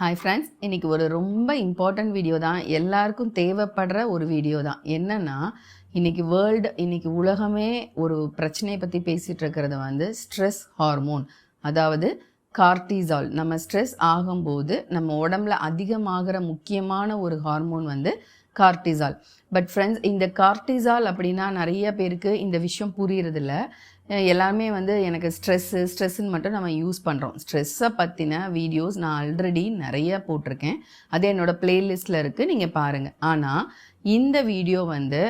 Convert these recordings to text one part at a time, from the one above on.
Hi friends இன்னைக்கு ஒரு ரொம்ப இம்பார்ட்டன்ட் வீடியோ தான். எல்லாருக்கும் தேவைப்படுற ஒரு வீடியோ தான். என்னென்னா இன்றைக்கி வேர்ல்டு இன்றைக்கி உலகமே ஒரு பிரச்சனையை பற்றி பேசிகிட்டு இருக்கிறது வந்து ஸ்ட்ரெஸ் ஹார்மோன் அதாவது கார்டிசால் நம்ம ஸ்ட்ரெஸ் ஆகும்போது நம்ம உடம்புல அதிகமாகிற முக்கியமான ஒரு ஹார்மோன் வந்து கார்டிசால் பட் ஃப்ரெண்ட்ஸ் இந்த கார்டிசால் அப்படின்னா நிறைய பேருக்கு இந்த விஷயம் புரியறதில்ல. எல்லாமே வந்து எனக்கு ஸ்ட்ரெஸ்ஸு ஸ்ட்ரெஸ்ஸுன்னு மட்டும் நம்ம யூஸ் பண்ணுறோம் ஸ்ட்ரெஸ்ஸை பற்றின வீடியோஸ் நான் ஆல்ரெடி நிறைய போட்டிருக்கேன். அது என்னோட ப்ளேலிஸ்ட்டில் இருக்குது நீங்கள் பாருங்கள் ஆனால் இந்த வீடியோ வந்து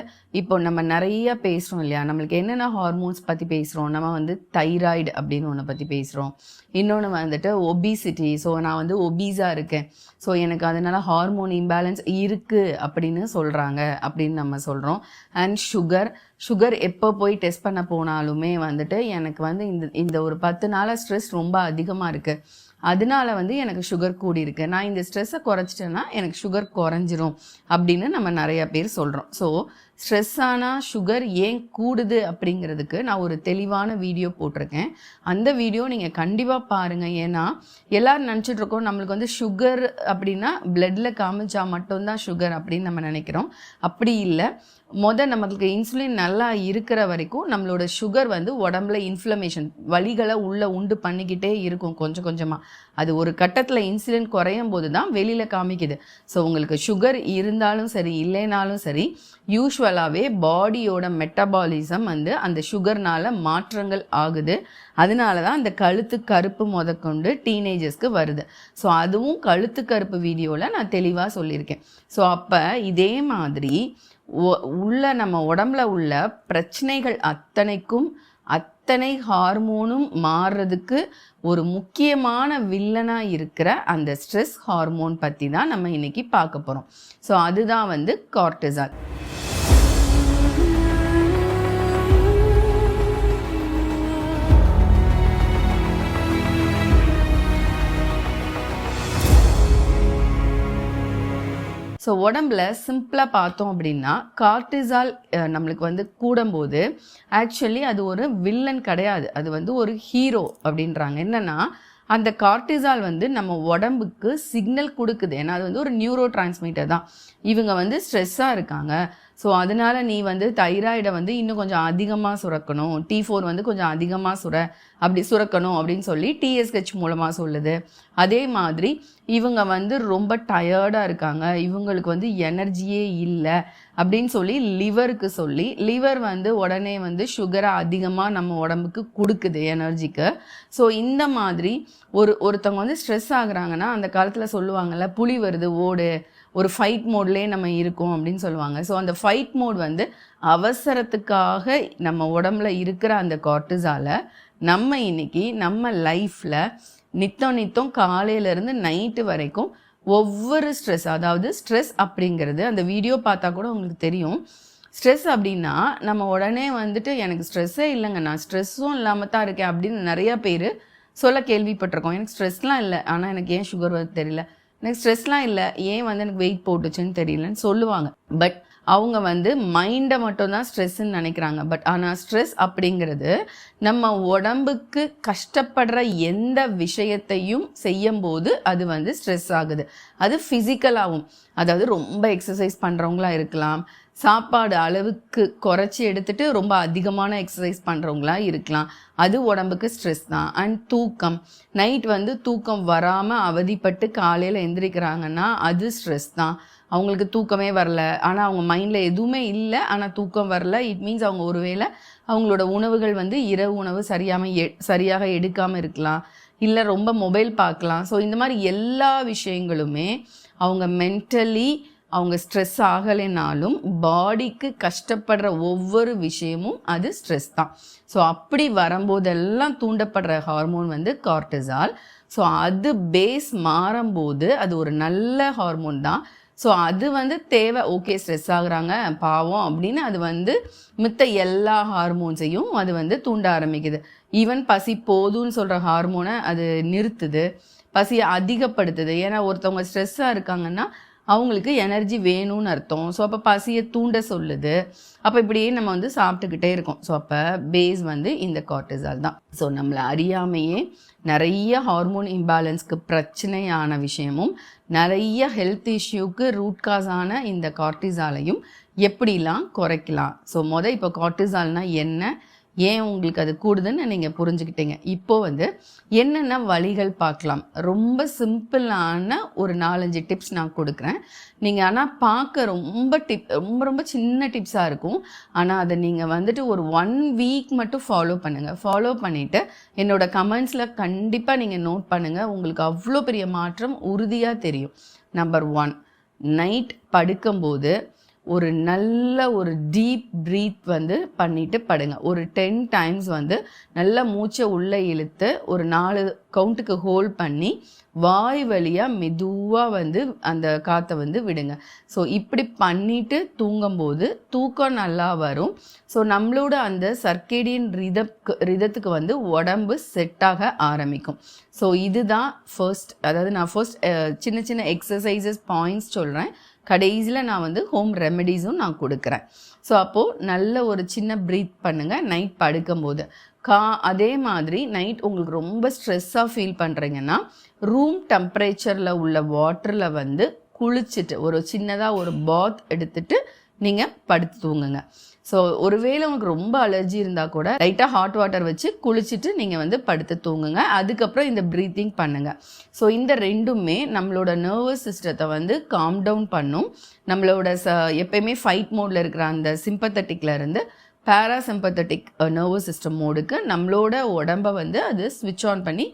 இப்போ நம்ம நிறைய பேசுகிறோம் இல்லையா? நம்மளுக்கு என்னென்ன ஹார்மோன்ஸ் பற்றி பேசுகிறோம் நம்ம வந்து தைராய்டு அப்படின்னு ஒன்று பற்றி பேசுகிறோம் இன்னொன்று வந்துட்டு ஒபிசிட்டி ஸோ நான் வந்து ஒபீஸாக இருக்கேன். ஸோ எனக்கு அதனால ஹார்மோன் இம்பேலன்ஸ் இருக்குது அப்படின்னு சொல்கிறாங்க அப்படின்னு நம்ம சொல்கிறோம் அண்ட் சுகர் சுகர் எப்போ போய் டெஸ்ட் பண்ண போனாலுமே வந்துட்டு எனக்கு வந்து இந்த இந்த ஒரு பத்து நாளாக ஸ்ட்ரெஸ் ரொம்ப அதிகமாக இருக்குது அதனால வந்து எனக்கு சுகர் கூடி இருக்கு நான் இந்த ஸ்ட்ரெஸ்ஸை குறைச்சிட்டேன்னா எனக்கு சுகர் குறைஞ்சிரும் அப்படின்னு நம்ம நிறைய பேர் சொல்கிறோம் ஸோ ஸ்ட்ரெஸ் ஆனால் சுகர் ஏன் கூடுது அப்படிங்கிறதுக்கு நான் ஒரு தெளிவான வீடியோ போட்டிருக்கேன். அந்த வீடியோ நீங்கள் கண்டிப்பாக பாருங்கள் ஏன்னா எல்லோரும் நினச்சிட்ருக்கோம் நம்மளுக்கு வந்து சுகர் அப்படின்னா பிளட்டில் காமிச்சா மட்டும்தான் சுகர் அப்படின்னு நம்ம நினைக்கிறோம். அப்படி இல்லை. முத நமக்கு இன்சுலின் நல்லா இருக்கிற வரைக்கும் நம்மளோட சுகர் வந்து உடம்புல இன்ஃப்ளமேஷன் வலிகளை உள்ளே உண்டு பண்ணிக்கிட்டே இருக்கும் கொஞ்சம் கொஞ்சமாக அது ஒரு கட்டத்தில் இன்சுலின் குறையும் போது தான் வெளியில் காமிக்குது. ஸோ உங்களுக்கு சுகர் இருந்தாலும் சரி இல்லைனாலும் சரி யூஸ்வலாகவே பாடியோட மெட்டபாலிசம் வந்து அந்த சுகர்னால் மாற்றங்கள் ஆகுது. அதனால தான் அந்த கழுத்து கருப்பு முதற்கொண்டு டீனேஜர்ஸ்க்கு வருது. ஸோ அதுவும் கழுத்து கருப்பு வீடியோவில் நான் தெளிவாக சொல்லியிருக்கேன். ஸோ அப்போ இதே மாதிரி உள்ள நம்ம உடம்புல உள்ள பிரச்சனைகள் அத்தனைக்கும் அத்தனை ஹார்மோனும் மாறுறதுக்கு ஒரு முக்கியமான வில்லனாக இருக்கிற அந்த ஸ்ட்ரெஸ் ஹார்மோன் பற்றி தான் நம்ம இன்னைக்கு பார்க்க போகிறோம் ஸோ அதுதான் வந்து கார்டிசால். ஸோ உடம்புல சிம்பிளாக பார்த்தோம் அப்படின்னா கார்டிசால் நம்மளுக்கு வந்து கூடும்போது ஆக்சுவலி அது ஒரு வில்லன் கிடையாது. அது வந்து ஒரு ஹீரோ அப்படின்றாங்க. என்னென்னா அந்த கார்டிசால் வந்து நம்ம உடம்புக்கு சிக்னல் கொடுக்குது. ஏன்னா அது வந்து ஒரு நியூரோ டிரான்ஸ்மிட்டர் தான். இவங்க வந்து ஸ்ட்ரெஸ்ஸாக இருக்காங்க. ஸோ அதனால நீ வந்து தைராய்டை வந்து இன்னும் கொஞ்சம் அதிகமாக சுரக்கணும். டி ஃபோர் வந்து கொஞ்சம் அதிகமாக சுர அப்படி சுரக்கணும் அப்படின்னு சொல்லி டிஎஸ்ஹெச் மூலமாக சொல்லுது. அதே மாதிரி இவங்க வந்து ரொம்ப டயர்டாக இருக்காங்க. இவங்களுக்கு வந்து எனர்ஜியே இல்லை அப்படின்னு சொல்லி லிவருக்கு சொல்லி லிவர் வந்து உடனே வந்து சுகரை அதிகமாக நம்ம உடம்புக்கு கொடுக்குது எனர்ஜிக்கு ஸோ இந்த மாதிரி ஒரு ஒருத்தவங்க வந்து ஸ்ட்ரெஸ் ஆகுறாங்கன்னா அந்த காலத்தில் சொல்லுவாங்கல்ல புளி வருது ஓடு. ஒரு ஃபைட் மோட்லேயே நம்ம இருக்கோம் அப்படின்னு சொல்லுவாங்க. ஸோ அந்த ஃபைட் மோட் வந்து அவசரத்துக்காக நம்ம உடம்புல இருக்கிற அந்த கார்டிசால நம்ம இன்னைக்கு நம்ம லைஃப்பில் நித்தம் நித்தம் காலையிலேருந்து நைட்டு வரைக்கும் ஒவ்வொரு ஸ்ட்ரெஸ் அதாவது ஸ்ட்ரெஸ் அப்படிங்கிறது அந்த வீடியோ பார்த்தா கூட உங்களுக்கு தெரியும். ஸ்ட்ரெஸ் அப்படின்னா நம்ம உடனே வந்துட்டு எனக்கு ஸ்ட்ரெஸ்ஸே இல்லைங்க நான் ஸ்ட்ரெஸ்ஸும் இல்லாமல் தான் இருக்கேன் அப்படின்னு நிறைய பேர் சொல்ல கேள்விப்பட்டிருக்கோம். எனக்கு ஸ்ட்ரெஸ்லாம் இல்லை. ஆனால் எனக்கு ஏன் சுகர் வருது தெரியல. எனக்கு ஸ்ட்ரெஸ்லாம் இல்லை. ஏன் வந்து எனக்கு வெயிட் போட்டுச்சுன்னு தெரியலன்னு சொல்லுவாங்க. பட் அவங்க வந்து மைண்டை மட்டும்தான் ஸ்ட்ரெஸ்ன்னு நினைக்கிறாங்க. பட் ஆனால் ஸ்ட்ரெஸ் அப்படிங்கிறது நம்ம உடம்புக்கு கஷ்டப்படுற எந்த விஷயத்தையும் செய்யும் போது அது வந்து ஸ்ட்ரெஸ் ஆகுது. அது ஃபிசிக்கலாகவும் அதாவது ரொம்ப எக்ஸசைஸ் பண்ணுறவங்களா இருக்கலாம். சாப்பாடு அளவுக்கு குறைச்சி எடுத்துட்டு ரொம்ப அதிகமான எக்ஸசைஸ் பண்ணுறவங்களா இருக்கலாம். அது உடம்புக்கு ஸ்ட்ரெஸ் தான். அண்ட் தூக்கம். நைட் வந்து தூக்கம் வராமல் அவதிப்பட்டு காலையில் எந்திரிக்கிறாங்கன்னா அது ஸ்ட்ரெஸ் தான். அவங்களுக்கு தூக்கமே வரல. ஆனால் அவங்க மைண்டில் எதுவுமே இல்லை. ஆனால் தூக்கம் வரல. இட் மீன்ஸ் அவங்க ஒருவேளை அவங்களோட உணவுகள் வந்து இரவு உணவு சரியாமல் எ சரியாக எடுக்காமல் இருக்கலாம். இல்லை ரொம்ப மொபைல் பார்க்கலாம். ஸோ இந்த மாதிரி எல்லா விஷயங்களுமே அவங்க மென்டலி அவங்க ஸ்ட்ரெஸ் ஆகலைனாலும் பாடிக்கு கஷ்டப்படுற ஒவ்வொரு விஷயமும் அது ஸ்ட்ரெஸ் தான். ஸோ அப்படி வரும்போதெல்லாம் தூண்டப்படுற ஹார்மோன் வந்து கார்டிசால் ஸோ அது பேஸ் மாறும்போது அது ஒரு நல்ல ஹார்மோன் தான். ஸோ அது வந்து தேவை. ஓகே ஸ்ட்ரெஸ் ஆகுறாங்க பாவம் அப்படின்னு அது வந்து மித்த எல்லா ஹார்மோன்ஸையும் அது வந்து தூண்ட ஆரம்பிக்குது. ஈவன் பசி போதும்னு சொல்கிற ஹார்மோனை அது நிறுத்துது. பசியை அதிகப்படுத்துது. ஏன்னா ஒருத்தவங்க ஸ்ட்ரெஸ்ஸாக இருக்காங்கன்னா அவங்களுக்கு எனர்ஜி வேணும்னு அர்த்தம். ஸோ அப்போ பசியை தூண்ட சொல்லுது. அப்போ இப்படியே நம்ம வந்து சாப்பிட்டுக்கிட்டே இருக்கோம். ஸோ அப்போ பேஸ் வந்து இந்த கார்டிசால் தான். ஸோ நம்மளை அறியாமையே நிறைய ஹார்மோன் இம்பேலன்ஸ்க்கு பிரச்சனையான விஷயமும் நிறைய ஹெல்த் இஷ்யூக்கு ரூட் காஸான இந்த கார்டிசாலையும் எப்படிலாம் குறைக்கலாம்? ஸோ மொதல் இப்போ கார்டிசால்னால் என்ன? ஏன் உங்களுக்கு அது கூடுதுன்னு நீங்கள் புரிஞ்சுக்கிட்டீங்க. இப்போ வந்து என்னென்ன வழிகள் பார்க்கலாம்? ரொம்ப சிம்பிளான ஒரு நாலஞ்சு டிப்ஸ் நான் கொடுக்குறேன். நீங்கள் ஆனால் பார்க்க ரொம்ப டிப் ரொம்ப ரொம்ப சின்ன டிப்ஸாக இருக்கும். ஆனால் அதை நீங்கள் வந்துட்டு ஒரு ஒன் வீக் மட்டும் ஃபாலோ பண்ணுங்கள் ஃபாலோ பண்ணிவிட்டு என்னோட கமெண்ட்ஸில் கண்டிப்பாக நீங்கள் நோட் பண்ணுங்கள் உங்களுக்கு அவ்வளோ பெரிய மாற்றம் உறுதியாக தெரியும். நம்பர் ஒன் நைட் படுக்கும்போது ஒரு நல்ல ஒரு டீப் ப்ரீத் வந்து பண்ணிட்டு படுங்க. ஒரு டென் டைம்ஸ் வந்து நல்ல மூச்சை உள்ளே இழுத்து ஒரு நாலு கவுண்ட்டுக்கு ஹோல்ட் பண்ணி வாய் வழியாக மெதுவாக வந்து அந்த காற்றை வந்து விடுங்க. ஸோ இப்படி பண்ணிட்டு தூங்கும்போது தூக்கம் நல்லா வரும். ஸோ நம்மளோட அந்த சர்க்கேடியன் ரிதக்கு ரிதத்துக்கு வந்து உடம்பு செட்டாக ஆரம்பிக்கும். ஸோ இதுதான் ஃபர்ஸ்ட் அதாவது நான் ஃபர்ஸ்ட் சின்ன சின்ன எக்ஸசைசஸ் பாயிண்ட்ஸ் சொல்கிறேன் கடைசியில் நான் வந்து ஹோம் ரெமெடிஸும் நான் கொடுக்குறேன். ஸோ அப்போது நல்ல ஒரு சின்ன ப்ரீத் பண்ணுங்கள் நைட் படுக்கும்போது. கா அதே மாதிரி நைட் உங்களுக்கு ரொம்ப ஸ்ட்ரெஸ்ஸாக ஃபீல் பண்ணுறீங்கன்னா ரூம் டெம்பரேச்சரில் உள்ள வாட்டரில் வந்து குளிச்சுட்டு ஒரு சின்னதாக ஒரு பாத் எடுத்துட்டு நீங்கள் படுத்து தூங்குங்க. ஸோ ஒருவேளை உங்களுக்கு ரொம்ப அலர்ஜி இருந்தால் கூட லைட்டாக ஹாட் வாட்டர் வச்சு குளிச்சுட்டு நீங்கள் வந்து படுத்து தூங்குங்க. அதுக்கப்புறம் இந்த ப்ரீத்திங் பண்ணுங்கள் ஸோ இந்த ரெண்டுமே நம்மளோட நர்வஸ் சிஸ்டத்தை வந்து காம் டவுன் பண்ணும். நம்மளோட ச எப்பயுமே ஃபைட் மோடில் இருக்கிற அந்த சிம்பத்தட்டிக்ல இருந்து பேராசிம்பத்தட்டிக் நர்வஸ் சிஸ்டம் மோடுக்கு நம்மளோட உடம்பை வந்து அது ஸ்விட்ச் ஆன் பண்ணி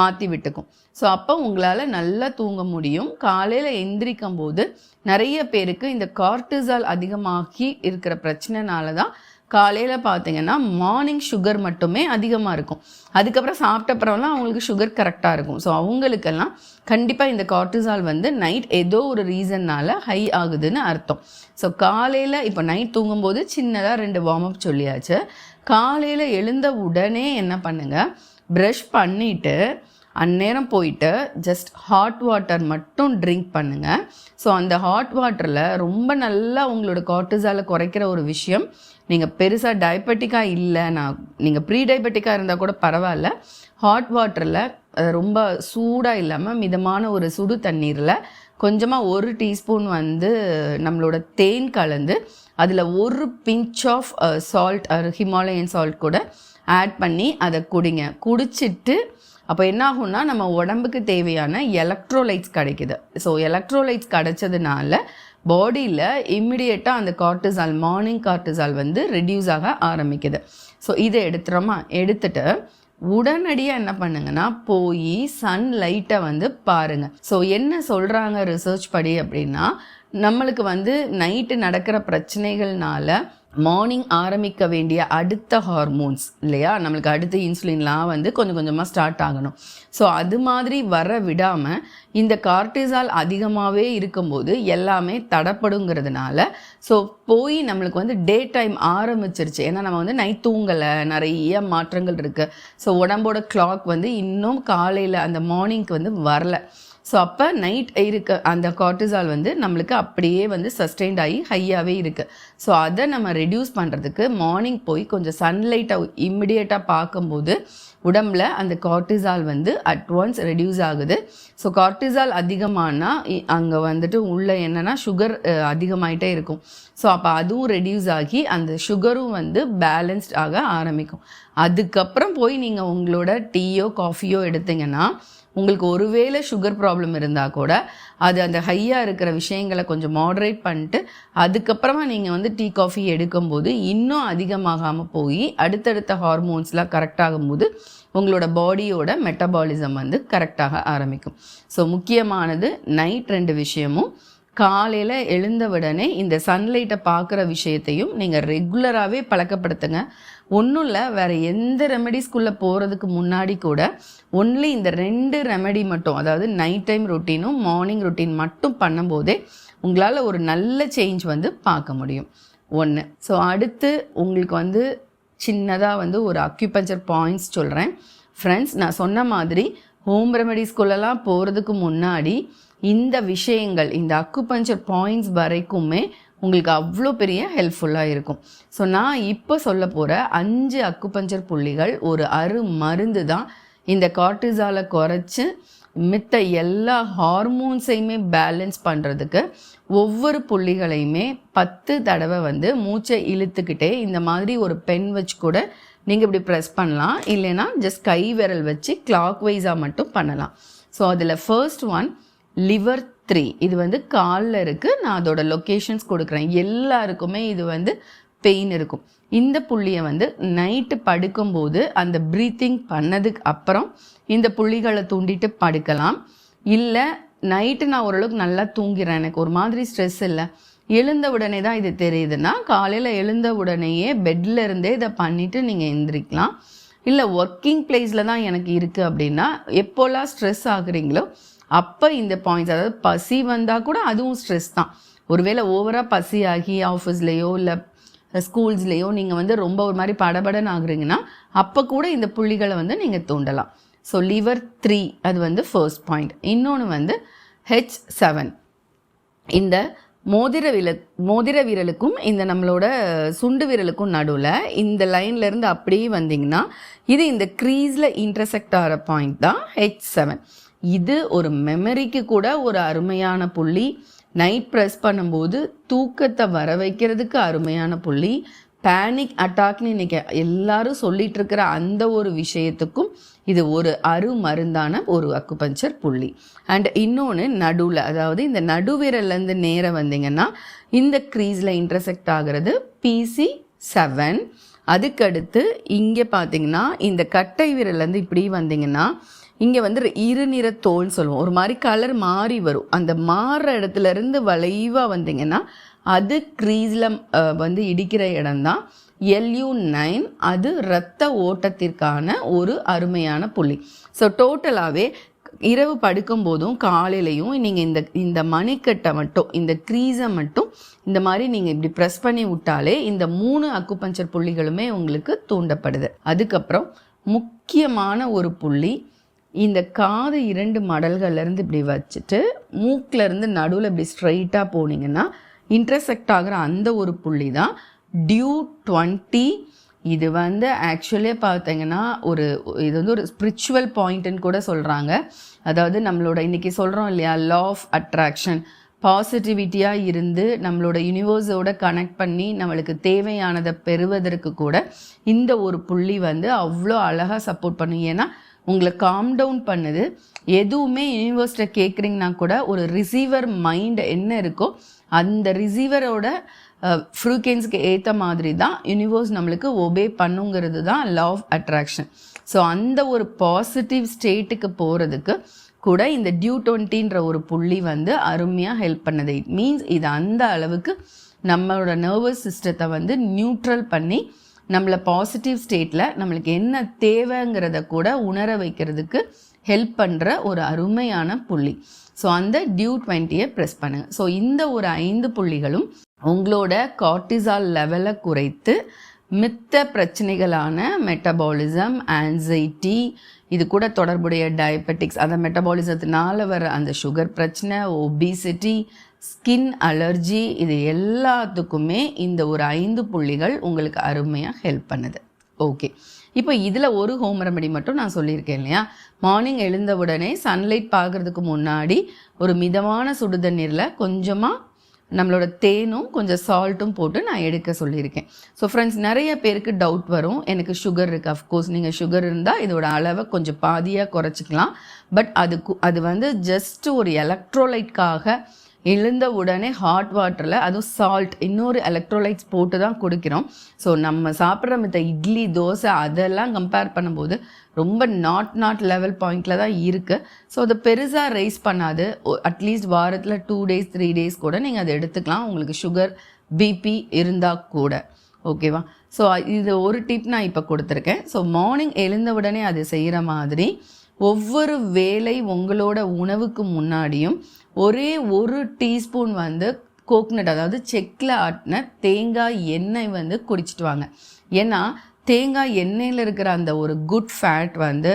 மாற்றி விட்டுக்கும். ஸோ அப்போ உங்களால் நல்லா தூங்க முடியும். காலையில் எந்திரிக்கும் போது நிறைய பேருக்கு இந்த கார்டிசால் அதிகமாகி இருக்கிற பிரச்சனைனால தான் காலையில் பார்த்தீங்கன்னா மார்னிங் சுகர் மட்டுமே அதிகமாக இருக்கும். அதுக்கப்புறம் சாப்பிட்ட அப்புறம்லாம் அவங்களுக்கு சுகர் கரெக்டாக இருக்கும். ஸோ அவங்களுக்கெல்லாம் கண்டிப்பாக இந்த கார்டிசால் வந்து நைட் ஏதோ ஒரு ரீசன்னால் ஹை ஆகுதுன்னு அர்த்தம். ஸோ காலையில் இப்போ நைட் தூங்கும்போது சின்னதாக ரெண்டு வார்ம் அப் சொல்லியாச்சு. காலையில் எழுந்த உடனே என்ன பண்ணுங்கள் ப்ரஷ் பண்ணிவிட்டு அந்நேரம் போயிட்டு ஜஸ்ட் ஹாட் வாட்டர் மட்டும் ட்ரிங்க் பண்ணுங்கள் ஸோ அந்த ஹாட் வாட்டரில் ரொம்ப நல்லா உங்களோட கார்டிசாலை குறைக்கிற ஒரு விஷயம். நீங்கள் பெருசாக டயபெட்டிக்காக இல்லை நான் நீங்கள் ப்ரீ டயபெட்டிக்காக இருந்தால் கூட பரவாயில்ல. ஹாட் வாட்டரில் ரொம்ப சூடாக இல்லாமல் மிதமான ஒரு சுடு தண்ணீரில் கொஞ்சமாக ஒரு டீஸ்பூன் வந்து நம்மளோட தேன் கலந்து அதில் ஒரு pinch of salt Himalayan salt கூட ஆட் பண்ணி அதை குடிங்க. குடிச்சிட்டு அப்போ என்ன ஆகும்னா நம்ம உடம்புக்கு தேவையான எலக்ட்ரோலைட்ஸ் கிடைக்குது. ஸோ எலக்ட்ரோலைட்ஸ் கிடைச்சதுனால பாடியில் இம்மிடியேட்டாக அந்த கார்டிசால் மார்னிங் கார்டிசால் வந்து ரெடியூஸ் ஆக ஆரம்பிக்குது. ஸோ இதை எடுத்துகிறோமா எடுத்துட்டு உடனடியாக என்ன பண்ணுங்கன்னா போய் சன் லைட்டை வந்து பாருங்கள் ஸோ என்ன சொல்கிறாங்க ரிசர்ச் படி அப்படின்னா நம்மளுக்கு வந்து நைட்டு நடக்கிற பிரச்சனைகள்னால மார்னிங் ஆரம்பிக்க வேண்டிய அடுத்த ஹார்மோன்ஸ் இல்லையா? நம்மளுக்கு அடுத்த இன்சுலின்லாம் வந்து கொஞ்சம் கொஞ்சமாக ஸ்டார்ட் ஆகணும். ஸோ அது மாதிரி வர விடாமல் இந்த கார்டிசால் அதிகமாகவே இருக்கும்போது எல்லாமே தடப்படுங்கிறதுனால ஸோ போய் நம்மளுக்கு வந்து டே டைம் ஆரம்பிச்சிருச்சு. ஏன்னா நம்ம வந்து நைட் தூங்கலை நிறைய மாற்றங்கள் இருக்குது ஸோ உடம்போட கிளாக் வந்து இன்னும் காலையில் அந்த மார்னிங்க்கு வந்து வரல. ஸோ அப்போ நைட் இருக்க அந்த கார்டிசால் வந்து நம்மளுக்கு அப்படியே வந்து சஸ்டெயின்ட் ஆகி ஹையாகவே இருக்குது ஸோ அதை நம்ம ரெடியூஸ் பண்ணுறதுக்கு மார்னிங் போய் கொஞ்சம் சன்லைட்டை இம்மிடியேட்டாக பார்க்கும்போது உடம்புல அந்த கார்டிசால் வந்து அட்வான்ஸ் ரெடியூஸ் ஆகுது. ஸோ கார்டிசால் அதிகமானால் அங்கே வந்துட்டு உள்ள என்னென்னா சுகர் அதிகமாயிட்டே இருக்கும். ஸோ அப்போ அதுவும் ரெடியூஸ் ஆகி அந்த சுகரும் வந்து பேலன்ஸ்ட் ஆக ஆரம்பிக்கும். அதுக்கப்புறம் போய் நீங்கள் உங்களோட டீயோ காஃபியோ எடுத்தீங்கன்னா உங்களுக்கு ஒருவேளை சுகர் ப்ராப்ளம் இருந்தால் கூட அது அந்த ஹையாக இருக்கிற விஷயங்களை கொஞ்சம் மாடரேட் பண்ணிட்டு அதுக்கப்புறமா நீங்கள் வந்து டீ காஃபி எடுக்கும்போது இன்னும் அதிகமாகாமல் போய் அடுத்தடுத்த ஹார்மோன்ஸ்லாம் கரெக்டாகும் போது உங்களோட பாடியோட மெட்டபாலிசம் வந்து கரெக்டாக ஆரம்பிக்கும். ஸோ முக்கியமானது நைட் ரெண்டு விஷயமும் காலையில் எழுந்த உடனே இந்த சன்லைட்டை பார்க்குற விஷயத்தையும் நீங்கள் ரெகுலராகவே பழக்கப்படுத்துங்க. ஒன்றும் இல்லை வேறு எந்த ரெமெடிஸ்குள்ளே போகிறதுக்கு முன்னாடி கூட ஒன்லி இந்த ரெண்டு ரெமெடி மட்டும் அதாவது நைட் டைம் ரொட்டீனும் மார்னிங் ரொட்டீன் மட்டும் பண்ணும்போதே உங்களால் ஒரு நல்ல சேஞ்ச் வந்து பார்க்க முடியும். ஒன்று ஸோ அடுத்து உங்களுக்கு வந்து சின்னதாக வந்து ஒரு அக்யூபஞ்சர் பாயிண்ட்ஸ் சொல்கிறேன் ஃப்ரெண்ட்ஸ் நான் சொன்ன மாதிரி ஹோம் ரெமெடிஸ்குள்ளெல்லாம் போகிறதுக்கு முன்னாடி இந்த விஷயங்கள் இந்த அக்குபஞ்சர் பாயிண்ட்ஸ் வரைக்குமே உங்களுக்கு அவ்வளோ பெரிய ஹெல்ப்ஃபுல்லாக இருக்கும். ஸோ நான் இப்போ சொல்ல போகிற அஞ்சு அக்குபஞ்சர் புள்ளிகள் ஒரு அரு மருந்து தான் இந்த கார்டிசாலை குறைச்சி மித்த எல்லா ஹார்மோன்ஸையுமே பேலன்ஸ் பண்ணுறதுக்கு ஒவ்வொரு புள்ளிகளையுமே பத்து தடவை வந்து மூச்சை இழுத்துக்கிட்டே இந்த மாதிரி ஒரு பென் வச்சு கூட நீங்கள் இப்படி ப்ரெஸ் பண்ணலாம். இல்லைன்னா ஜஸ்ட் கை விரல் வச்சு கிளாக் வைஸாக மட்டும் பண்ணலாம். ஸோ அதில் ஃபர்ஸ்ட் ஒன் லிவர் த்ரீ இது வந்து காலில் இருக்குது நான் அதோட லொக்கேஷன்ஸ் கொடுக்குறேன். எல்லாருக்குமே இது வந்து பெயின் இருக்கும். இந்த புள்ளியை வந்து நைட்டு படுக்கும்போது அந்த ப்ரீத்திங் பண்ணதுக்கு அப்புறம் இந்த புள்ளிகளை தூண்டிட்டு படுக்கலாம். இல்லை நைட்டு நான் ஓரளவுக்கு நல்லா தூங்கிறேன். எனக்கு ஒரு மாதிரி ஸ்ட்ரெஸ் இல்லை. எழுந்த உடனே தான் இது தெரியுதுன்னா காலையில் எழுந்த உடனேயே பெட்டில் இருந்தே இதை பண்ணிவிட்டு நீங்கள் எந்திரிக்கலாம். இல்லை ஒர்க்கிங் பிளேஸில் தான் எனக்கு இருக்குது அப்படின்னா எப்போல்லாம் ஸ்ட்ரெஸ் ஆகுறீங்களோ அப்போ இந்த பாயிண்ட்ஸ் அதாவது பசி வந்தால் கூட அதுவும் ஸ்ட்ரெஸ் தான். ஒருவேளை ஓவராக பசி ஆகி ஆஃபீஸ்லேயோ இல்லை ஸ்கூல்ஸ்லேயோ நீங்கள் வந்து ரொம்ப ஒரு மாதிரி படபடன்னு ஆகுறீங்கன்னா அப்போ கூட இந்த புள்ளிகளை வந்து நீங்கள் தூண்டலாம். ஸோ லிவர் த்ரீ அது வந்து ஃபர்ஸ்ட் பாயிண்ட் இன்னொன்று வந்து ஹெச் செவன் இந்த மோதிர வில மோதிர விரலுக்கும் இந்த நம்மளோட சுண்டு விரலுக்கும் நடுவில் இந்த லைன்லேருந்து அப்படியே வந்தீங்கன்னா இது இந்த க்ரீஸில் இன்டர்செக்ட் ஆகிற பாயிண்ட் தான் ஹெச் செவன் இது ஒரு மெமரிக்கு கூட ஒரு அருமையான புள்ளி. நைட் ப்ரெஸ் பண்ணும்போது தூக்கத்தை வர வைக்கிறதுக்கு அருமையான புள்ளி. பேனிக் அட்டாக்னு இன்னைக்கு எல்லாரும் சொல்லிட்டு இருக்கிற அந்த ஒரு விஷயத்துக்கும் இது ஒரு அரு மருந்தான ஒரு அக்குபஞ்சர் புள்ளி. அண்ட் இன்னொன்று நடுவில் அதாவது இந்த நடுவிரல்லேருந்து நேரம் வந்தீங்கன்னா இந்த க்ரீஸில் இன்டர்செக்ட் ஆகிறது பிசி செவன் அதுக்கடுத்து இங்கே பார்த்தீங்கன்னா இந்த கட்டை விரல்லேருந்து இப்படி வந்தீங்கன்னா இங்கே வந்து இருநிற தோல்னு சொல்லுவோம். ஒரு மாதிரி கலர் மாறி வரும். அந்த மாறுற இடத்துல இருந்து வளைவாக வந்தீங்கன்னா அது க்ரீஸில் வந்து இடிக்கிற இடம்தான். எல்யூ நைன் அது இரத்த ஓட்டத்திற்கான ஒரு அருமையான புள்ளி. ஸோ டோட்டலாகவே இரவு படுக்கும்போதும் காலையிலையும் நீங்கள் இந்த இந்த மணிக்கட்டை மட்டும் இந்த க்ரீஸை மட்டும் இந்த மாதிரி நீங்கள் இப்படி ப்ரெஸ் பண்ணி விட்டாலே இந்த மூணு அக்குபஞ்சர் புள்ளிகளுமே உங்களுக்கு தூண்டப்படுது. அதுக்கப்புறம் முக்கியமான ஒரு புள்ளி இந்த காது இரண்டு மடல்கள்லேருந்து இப்படி வச்சுட்டு மூக்கிலேருந்து நடுவில் இப்படி ஸ்ட்ரைட்டாக போனீங்கன்னா இன்டர்செக்ட் ஆகிற அந்த ஒரு புள்ளி தான் டியூ டுவெண்ட்டி இது வந்து ஆக்சுவலியாக பார்த்தீங்கன்னா ஒரு இது வந்து ஒரு ஸ்பிரிச்சுவல் பாயிண்ட்டுன்னு கூட சொல்கிறாங்க அதாவது நம்மளோட இன்றைக்கி சொல்கிறோம் இல்லையா லா ஆஃப் அட்ராக்ஷன் பாசிட்டிவிட்டியாக இருந்து நம்மளோட யூனிவர்ஸோட கனெக்ட் பண்ணி நம்மளுக்கு தேவையானதை பெறுவதற்கு கூட இந்த ஒரு புள்ளி வந்து அவ்வளோ அழகாக சப்போர்ட் பண்ணும். ஏன்னா உங்களை காம் டவுன் பண்ணுது. எதுவுமே யூனிவர்ஸ்ட்டை கேட்குறீங்கன்னா கூட ஒரு ரிசீவர் மைண்ட் என்ன இருக்கோ அந்த ரிசீவரோட ஃப்ரூகேன்ஸ்க்கு ஏற்ற மாதிரி தான் யூனிவர்ஸ் நம்மளுக்கு ஒபே பண்ணுங்கிறது தான் லவ் ஆஃப் அட்ராக்ஷன் ஸோ அந்த ஒரு பாசிட்டிவ் ஸ்டேட்டுக்கு போகிறதுக்கு கூட இந்த டியூ டுவெண்ட்டின்ற ஒரு புள்ளி வந்து அருமையாக ஹெல்ப் பண்ணுது. இட் மீன்ஸ் இது அந்த அளவுக்கு நம்மளோட நர்வஸ் சிஸ்டத்தை வந்து நியூட்ரல் பண்ணி நம்மளை பாசிட்டிவ் ஸ்டேட்டில் நம்மளுக்கு என்ன தேவைங்கிறத கூட உணர வைக்கிறதுக்கு ஹெல்ப் பண்ணுற ஒரு அருமையான புள்ளி. ஸோ அந்த டியூ டுவெண்ட்டியை ப்ரெஸ் பண்ணுங்கள் ஸோ இந்த ஒரு ஐந்து புள்ளிகளும் உங்களோட கார்டிசால் லெவலை குறைத்து மித்த பிரச்சனைகளான மெட்டபாலிசம் ஆன்சைட்டி இது கூட தொடர்புடைய டயபெட்டிக்ஸ் அந்த மெட்டபாலிசத்தினால வர அந்த சுகர் பிரச்சனை ஒபிசிட்டி ஸ்கின் அலர்ஜி இது எல்லாத்துக்குமே இந்த ஒரு ஐந்து புள்ளிகள் உங்களுக்கு அருமையாக ஹெல்ப் பண்ணுது. ஓகே இப்போ இதில் ஒரு ஹோம் ரெமெடி மட்டும் நான் சொல்லியிருக்கேன் இல்லையா? மார்னிங் எழுந்த உடனே சன்லைட் பார்க்குறதுக்கு முன்னாடி ஒரு மிதமான சுடு தண்ணீரில் கொஞ்சமாக நம்மளோட தேனும் கொஞ்சம் சால்ட்டும் போட்டு நான் எடுக்க சொல்லியிருக்கேன். ஸோ ஃப்ரெண்ட்ஸ் நிறைய பேருக்கு டவுட் வரும். எனக்கு சுகர் இருக்குது அஃப்கோர்ஸ் நீங்கள் சுகர் இருந்தால் இதோட அளவை கொஞ்சம் பாதியாக குறைச்சிக்கலாம். பட் அதுக்கு அது வந்து ஜஸ்ட் ஒரு எலக்ட்ரோலைட்காக எழுந்த உடனே ஹாட் வாட்டரில் அதுவும் சால்ட் இன்னொரு எலக்ட்ரோலைட்ஸ் போட்டு தான் குடிக்கிறோம். ஸோ நம்ம சாப்பிட்ற மித்த இட்லி தோசை அதெல்லாம் கம்பேர் பண்ணும்போது ரொம்ப நாட் நாட் லெவல் பாயிண்டில் தான் இருக்குது ஸோ அதை பெருசாக ரைஸ் பண்ணாது. அட்லீஸ்ட் வாரத்தில் டூ டேஸ் த்ரீ டேஸ் கூட நீங்கள் அதை எடுத்துக்கலாம். உங்களுக்கு சுகர் பிபி இருந்தால் கூட. ஓகேவா ஸோ இது ஒரு டிப் நான் இப்போ கொடுத்துருக்கேன். ஸோ மார்னிங் எழுந்த உடனே அது செய்கிற மாதிரி ஒவ்வொரு வேலை உங்களோட உணவுக்கு முன்னாடியும் ஒரே ஒரு டீஸ்பூன் வந்து கோக்னட் அதாவது செக்கில் ஆட்டின தேங்காய் எண்ணெய் வந்து குடிச்சிட்டு வாங்க. ஏன்னா தேங்காய் எண்ணெயில் இருக்கிற அந்த ஒரு குட் ஃபேட் வந்து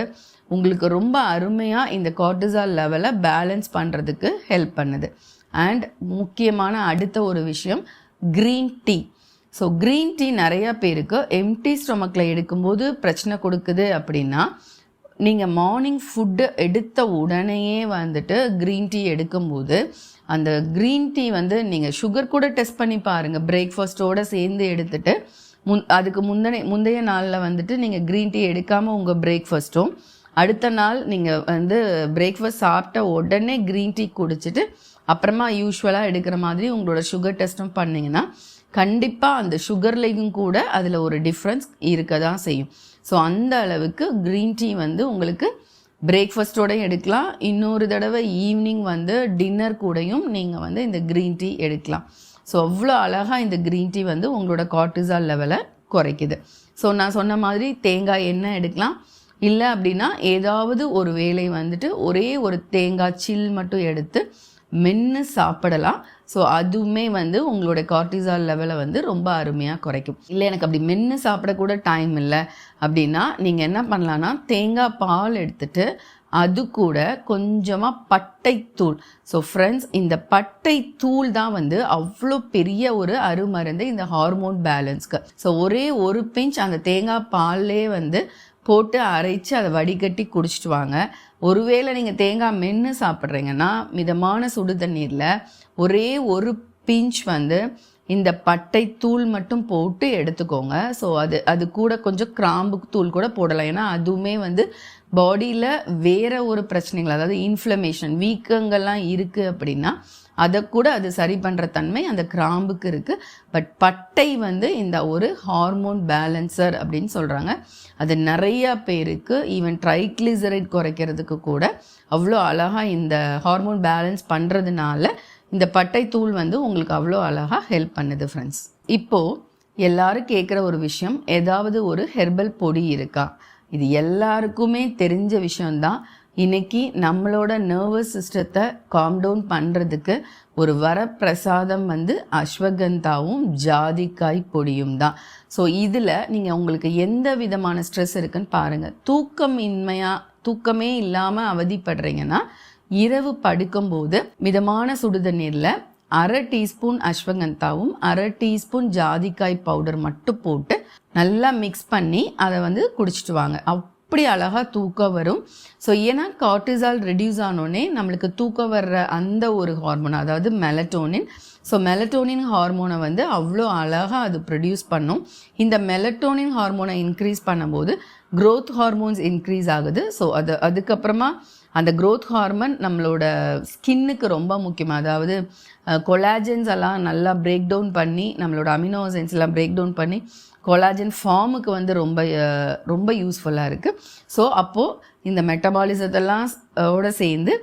உங்களுக்கு ரொம்ப அருமையாக இந்த கார்டிசால் லெவலை பேலன்ஸ் பண்ணுறதுக்கு ஹெல்ப் பண்ணுது. அண்ட் முக்கியமான அடுத்த ஒரு விஷயம் green tea so green tea நிறையா பேருக்கு எம்டி ஸ்டொமக்கில் எடுக்கும்போது பிரச்சனை கொடுக்குது அப்படின்னா நீங்கள் மார்னிங் ஃபுட்டு எடுத்த உடனேயே வந்துட்டு க்ரீன் டீ எடுக்கும்போது அந்த க்ரீன் டீ வந்து நீங்கள் சுகர் கூட டெஸ்ட் பண்ணி பாருங்கள் பிரேக்ஃபாஸ்ட்டோடு சேர்ந்து எடுத்துட்டு முன் அதுக்கு முந்தின முந்தைய நாளில் வந்துட்டு நீங்கள் க்ரீன் டீ எடுக்காமல் உங்கள் பிரேக்ஃபாஸ்ட்டும் அடுத்த நாள் நீங்கள் வந்து பிரேக்ஃபாஸ்ட் சாப்பிட்ட உடனே க்ரீன் டீ குடிச்சிட்டு அப்புறமா யூஸ்வலாக எடுக்கிற மாதிரி உங்களோட சுகர் டெஸ்ட்டும் பண்ணிங்கன்னா கண்டிப்பாக அந்த சுகர்லேயும் கூட அதில் ஒரு டிஃப்ரென்ஸ் இருக்க தான் செய்யும். ஸோ அந்த அளவுக்கு க்ரீன் டீ வந்து உங்களுக்கு பிரேக்ஃபாஸ்ட்டோட எடுக்கலாம். இன்னொரு தடவை ஈவினிங் வந்து டின்னர் கூடையும் நீங்கள் வந்து இந்த க்ரீன் டீ எடுக்கலாம். ஸோ அவ்வளோ அழகாக இந்த க்ரீன் டீ வந்து உங்களோட கார்டிசால் லெவலை குறைக்குது. ஸோ நான் சொன்ன மாதிரி தேங்காய் எண்ணெய் எடுக்கலாம். இல்லை அப்படின்னா ஏதாவது ஒரு வேலை வந்துட்டு ஒரே ஒரு தேங்காய் சில் மட்டும் எடுத்து மென்று சாப்பிடலாம். ஸோ அதுவுமே வந்து உங்களோட கார்டிசால் லெவலை வந்து ரொம்ப அருமையாக குறைக்கும். இல்லை எனக்கு அப்படி மென்று சாப்பிடக்கூட டைம் இல்லை அப்படின்னா நீங்கள் என்ன பண்ணலான்னா தேங்காய் பால் எடுத்துட்டு அது கூட கொஞ்சமாக பட்டைத்தூள். ஸோ ஃப்ரெண்ட்ஸ் இந்த பட்டைத்தூள் தான் வந்து அவ்வளோ பெரிய ஒரு அருமருந்து இந்த ஹார்மோன் பேலன்ஸ்க்கு ஸோ ஒரே ஒரு பிஞ்ச் அந்த தேங்காய் பால்லே வந்து போட்டு அரைச்சி அதை வடிகட்டி குடிச்சிட்டு வாங்க. ஒருவேளை நீங்கள் தேங்காய் மென்று சாப்பிட்றீங்கன்னா மிதமான சுடு தண்ணீரில் ஒரே ஒரு பிஞ்ச் வந்து இந்த பட்டை தூள் மட்டும் போட்டு எடுத்துக்கோங்க. ஸோ அது அது கூட கொஞ்சம் கிராம்பு தூள் கூட போடலாம். ஏன்னா அதுவுமே வந்து பாடியில் வேற ஒரு பிரச்சனைகள் அதாவது இன்ஃப்ளமேஷன் வீக்கங்கள்லாம் இருக்குது அப்படின்னா அதை கூட அது சரி பண்ணுற தன்மை அந்த கிராம்புக்கு இருக்குது பட் பட்டை வந்து இந்த ஒரு ஹார்மோன் பேலன்சர் அப்படின்னு சொல்கிறாங்க அது நிறையா பேருக்கு ஈவன் ட்ரைக்ளிசரைட் குறைக்கிறதுக்கு கூட அவ்வளோ அழகாக இந்த ஹார்மோன் பேலன்ஸ் பண்ணுறதுனால இந்த பட்டை தூள் வந்து உங்களுக்கு அவ்வளோ அழகாக ஹெல்ப் பண்ணுது ஃப்ரெண்ட்ஸ் இப்போது எல்லாரும் கேட்குற ஒரு விஷயம் ஏதாவது ஒரு ஹெர்பல் பொடி இருக்கா? இது எல்லாருக்குமே தெரிஞ்ச விஷயம்தான். இன்னைக்கு நம்மளோட நர்வஸ் சிஸ்டத்தை காம் டவுன் பண்ணுறதுக்கு ஒரு வரப்பிரசாதம் வந்து அஸ்வகந்தாவும் ஜாதிக்காய் பொடியும் தான். ஸோ இதில் நீங்கள் உங்களுக்கு எந்த விதமான ஸ்ட்ரெஸ் இருக்குன்னு பாருங்கள் தூக்கம் இன்மையாக தூக்கமே இல்லாமல் அவதிப்படுறீங்கன்னா இரவு படுக்கும்போது மிதமான சுடுதண்ணீரில் அரை டீஸ்பூன் அஸ்வகந்தாவும் அரை டீஸ்பூன் ஜாதிக்காய் பவுடர் மட்டும் போட்டு நல்லா மிக்ஸ் பண்ணி அதை வந்து குடிச்சிட்டு வாங்க. அப்படி அழகாக தூக்கம் வரும். ஸோ ஏன்னா கார்டிசால் ரெடியூஸ் ஆனோடனே நம்மளுக்கு தூக்கம் வர்ற அந்த ஒரு ஹார்மோன் அதாவது மெலட்டோனின் ஸோ மெலட்டோனின் ஹார்மோனை வந்து அவ்வளோ அழகாக அது ப்ரொடியூஸ் பண்ணும். இந்த மெலட்டோனின் ஹார்மோனை இன்க்ரீஸ் பண்ணும்போது க்ரோத் ஹார்மோன்ஸ் இன்க்ரீஸ் ஆகுது. ஸோ அது அதுக்கப்புறமா அந்த க்ரோத் ஹார்மோன் நம்மளோட ஸ்கின்னுக்கு ரொம்ப முக்கியம் அதாவது கொலாஜன்ஸ் எல்லாம் நல்லா பிரேக் டவுன் பண்ணி நம்மளோட அமினோசன்ஸ் எல்லாம் பிரேக் டவுன் பண்ணி கொலாஜன் ஃபார்முக்கு வந்து ரொம்ப ரொம்ப யூஸ்ஃபுல்லாக இருக்குது ஸோ அப்போது இந்த மெட்டபாலிசத்தெல்லாம் ஓட சேர்ந்து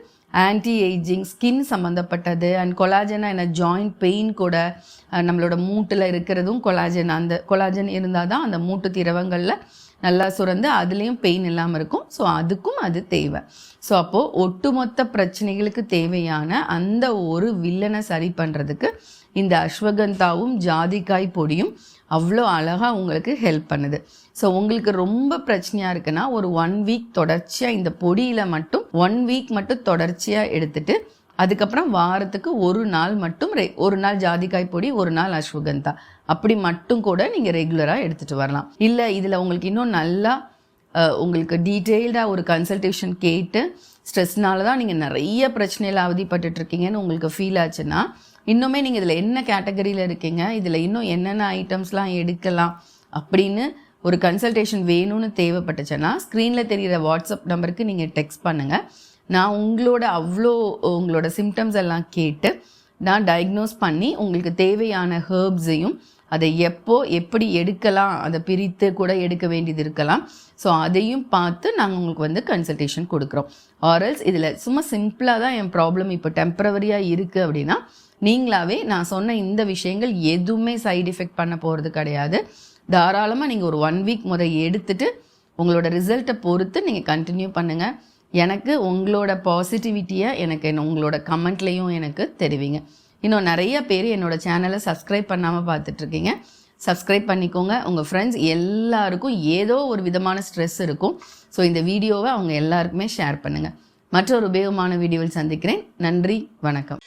ஆன்டி ஏஜிங் ஸ்கின் சம்மந்தப்பட்டது அண்ட் கொலாஜனா என்ன ஜாயிண்ட் பெயின் கூட நம்மளோட மூட்டில் இருக்கிறதும் கொலாஜன் அந்த கொலாஜன் இருந்தால் தான் அந்த மூட்டு திரவங்களில் நல்லா சுரந்து அதுலேயும் பெயின் இல்லாமல் இருக்கும். ஸோ அதுக்கும் அது தேவை. ஸோ அப்போது ஒட்டுமொத்த பிரச்சனைகளுக்கு தேவையான அந்த ஒரு வில்லனை சரி பண்ணுறதுக்கு இந்த அஸ்வகந்தாவும் ஜாதிக்காய் பொடியும் அவ்வளோ அழகாக உங்களுக்கு ஹெல்ப் பண்ணுது. ஸோ உங்களுக்கு ரொம்ப பிரச்சனையாக இருக்குன்னா ஒரு ஒன் வீக் தொடர்ச்சியாக இந்த பொடியில் மட்டும் ஒன் வீக் மட்டும் தொடர்ச்சியாக எடுத்துட்டு அதுக்கப்புறம் வாரத்துக்கு ஒரு நாள் மட்டும் ரெ ஒரு நாள் ஜாதிக்காய் பொடி ஒரு நாள் அஸ்வகந்தா. அப்படி மட்டும் கூட நீங்கள் ரெகுலராக எடுத்துகிட்டு வரலாம். இல்லை இதில் உங்களுக்கு இன்னும் நல்லா உங்களுக்கு டீட்டெயில்டாக ஒரு கன்சல்டேஷன் கேட்டு ஸ்ட்ரெஸ்னால தான் நீங்கள் நிறைய பிரச்சனையில் அவதிப்பட்டு இருக்கீங்கன்னு உங்களுக்கு ஃபீல் ஆச்சுன்னா இன்னுமே நீங்கள் இதில் என்ன கேட்டகரியில் இருக்கீங்க? இதில் இன்னும் என்னென்ன ஐட்டம்ஸ்லாம் எடுக்கலாம்? அப்படின்னு ஒரு கன்சல்டேஷன் வேணும்னு தேவைப்பட்டுச்சுன்னா ஸ்க்ரீனில் தெரிகிற வாட்ஸ்அப் நம்பருக்கு நீங்கள் டெக்ஸ்ட் பண்ணுங்கள் நான் உங்களோட அவ்வளோ உங்களோட சிம்டம்ஸ் எல்லாம் கேட்டு நான் டயக்னோஸ் பண்ணி உங்களுக்கு தேவையான ஹேர்ப்ஸையும் அதை எப்போ எப்படி எடுக்கலாம் அதை பிரித்து கூட எடுக்க வேண்டியது இருக்கலாம். ஸோ அதையும் பார்த்து நாங்கள் உங்களுக்கு வந்து கன்சல்டேஷன் கொடுக்குறோம். ஆரல்ஸ் இதில் சும்மா சிம்பிளாக தான் என் ப்ராப்ளம் இப்போ டெம்பரவரியாக இருக்குது அப்படின்னா நீங்களாவே நான் சொன்ன இந்த விஷயங்கள் எதுவுமே சைடு எஃபெக்ட் பண்ண போகிறது கிடையாது. தாராளமாக நீங்கள் ஒரு ஒன் வீக் முறை எடுத்துட்டு உங்களோட ரிசல்ட்டை பொறுத்து நீங்கள் கண்டினியூ பண்ணுங்கள் எனக்கு உங்களோட பாசிட்டிவிட்டியை எனக்கு என்ன உங்களோட கமெண்ட்லேயும் எனக்கு தெரிவிங்க. இன்னும் நிறைய பேர் என்னோட சேனலை சப்ஸ்கிரைப் பண்ணாமல் பார்த்துட்ருக்கீங்க. சப்ஸ்கிரைப் பண்ணிக்கோங்க. உங்கள் ஃப்ரெண்ட்ஸ் எல்லாருக்கும் ஏதோ ஒரு விதமான ஸ்ட்ரெஸ் இருக்கும். ஸோ இந்த வீடியோவை அவங்க எல்லாருக்குமே ஷேர் பண்ணுங்கள் மற்றொரு உபயோகமான வீடியோவில் சந்திக்கிறேன். நன்றி வணக்கம்.